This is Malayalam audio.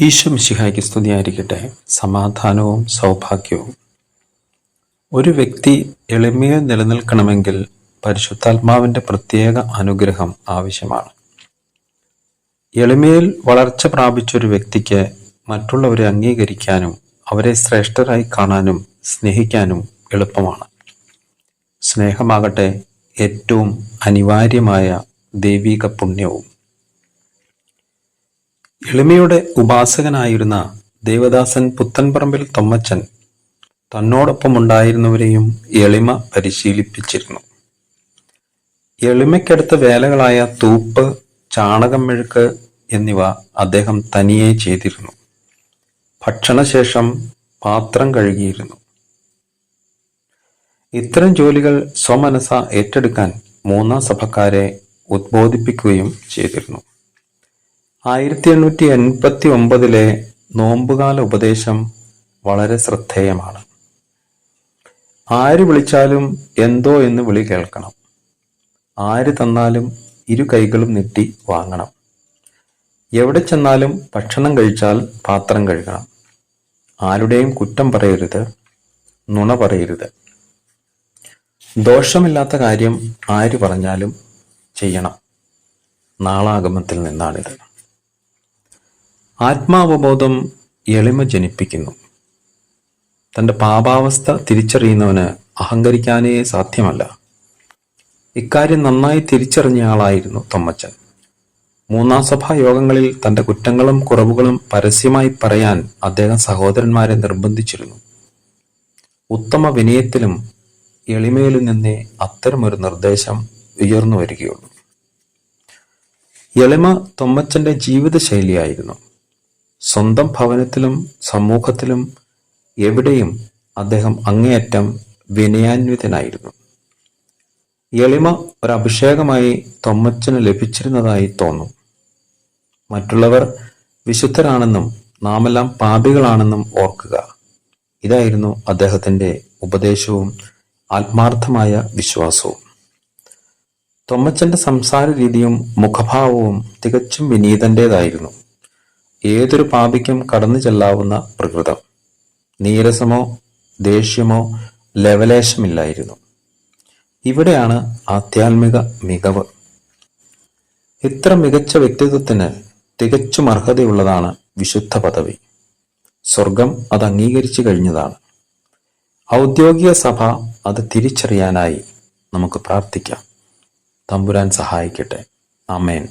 ഈശോ മിശിഹായ്ക്ക് സ്തുതിയായിരിക്കട്ടെ. സമാധാനവും സൗഭാഗ്യവും. ഒരു വ്യക്തി എളിമയിൽ നിലനിൽക്കണമെങ്കിൽ പരിശുദ്ധാത്മാവിന്റെ പ്രത്യേക അനുഗ്രഹം ആവശ്യമാണ്. എളിമയിൽ വളർച്ച പ്രാപിച്ച ഒരു വ്യക്തിക്ക് മറ്റുള്ളവരെ അംഗീകരിക്കാനും അവരെ ശ്രേഷ്ഠരായി കാണാനും സ്നേഹിക്കാനും എളുപ്പമാണ്. സ്നേഹമാകട്ടെ ഏറ്റവും അനിവാര്യമായ ദൈവിക പുണ്യവും. എളിമയുടെ ഉപാസകനായിരുന്ന ദേവദാസൻ പുത്തൻപറമ്പിൽ തൊമ്മച്ചൻ തന്നോടൊപ്പം ഉണ്ടായിരുന്നവരെയും എളിമ പരിശീലിപ്പിച്ചിരുന്നു. എളിമയ്ക്കടുത്ത വേലകളായ തൂപ്പ് ചാണകം മെഴുക്ക് എന്നിവ അദ്ദേഹം തനിയെ ചെയ്തിരുന്നു. ഭക്ഷണശേഷം പാത്രം കഴുകിയിരുന്നു. ഇത്തരം ജോലികൾ സ്വമനസ ഏറ്റെടുക്കാൻ മൂന്നാം സഭക്കാരെ ഉദ്ബോധിപ്പിക്കുകയും ചെയ്തിരുന്നു. ആയിരത്തി എണ്ണൂറ്റി എൺപത്തി ഒമ്പതിലെ നോമ്പുകാല ഉപദേശം വളരെ ശ്രദ്ധേയമാണ്. ആര് വിളിച്ചാലും എന്തോ എന്ന് വിളി കേൾക്കണം. ആര് തന്നാലും ഇരു കൈകളും നെറ്റി വാങ്ങണം. എവിടെ ചെന്നാലും ഭക്ഷണം കഴിച്ചാൽ പാത്രം കഴുകണം. ആരുടെയും കുറ്റം പറയരുത് നുണ പറയരുത്. ദോഷമില്ലാത്ത കാര്യം ആര് പറഞ്ഞാലും ചെയ്യണം. നാളാഗമത്തിൽ നിന്നാണിത്. ആത്മാവബോധം എളിമ ജനിപ്പിക്കുന്നു. തന്റെ പാപാവസ്ഥ തിരിച്ചറിയുന്നവന് അഹങ്കരിക്കാനേ സാധ്യമല്ല. ഇക്കാര്യം നന്നായി തിരിച്ചറിഞ്ഞ ആളായിരുന്നു തൊമ്മച്ചൻ. മൂന്നാം സഭാ യോഗങ്ങളിൽ തന്റെ കുറ്റങ്ങളും കുറവുകളും പരസ്യമായി പറയാൻ അദ്ദേഹം സഹോദരന്മാരെ നിർബന്ധിച്ചിരുന്നു. ഉത്തമ വിനയത്തിലും എളിമയിലും നിന്നേ അത്തരമൊരു നിർദ്ദേശം ഉയർന്നു വരികയുള്ളൂ എളിമ തൊമ്മച്ചന്റെ ജീവിതശൈലിയായിരുന്നു. സ്വന്തം ഭവനത്തിലും സമൂഹത്തിലും എവിടെയും അദ്ദേഹം അങ്ങേയറ്റം വിനയാന്വിതനായിരുന്നു. എളിമ ഒരഭിഷേകമായി തൊമ്മച്ചന് ലഭിച്ചിരുന്നതായി തോന്നും. മറ്റുള്ളവർ വിശുദ്ധരാണെന്നും നാമെല്ലാം പാപികളാണെന്നും ഓർക്കുക. ഇതായിരുന്നു അദ്ദേഹത്തിന്റെ ഉപദേശവും ആത്മാർത്ഥമായ വിശ്വാസവും. തൊമ്മച്ചന്റെ സംസാര രീതിയും മുഖഭാവവും തികച്ചും വിനീതന്റേതായിരുന്നു. ഏതൊരു പാപിക്കും കടന്നു ചെല്ലാവുന്ന പ്രകൃതം. നീരസമോ ദേഷ്യമോ ലവലേശമില്ലായിരുന്നു. ഇവിടെയാണ് ആധ്യാത്മിക മികവ്. ഇത്ര മികച്ച വ്യക്തിത്വത്തിന് തികച്ചും അർഹതയുള്ളതാണ് വിശുദ്ധ പദവി. സ്വർഗം അത് അംഗീകരിച്ചു കഴിഞ്ഞതാണ്. ഔദ്യോഗിക സഭ അത് തിരിച്ചറിയാനായി നമുക്ക് പ്രാർത്ഥിക്കാം. തമ്പുരാൻ സഹായിക്കട്ടെ. അമേൻ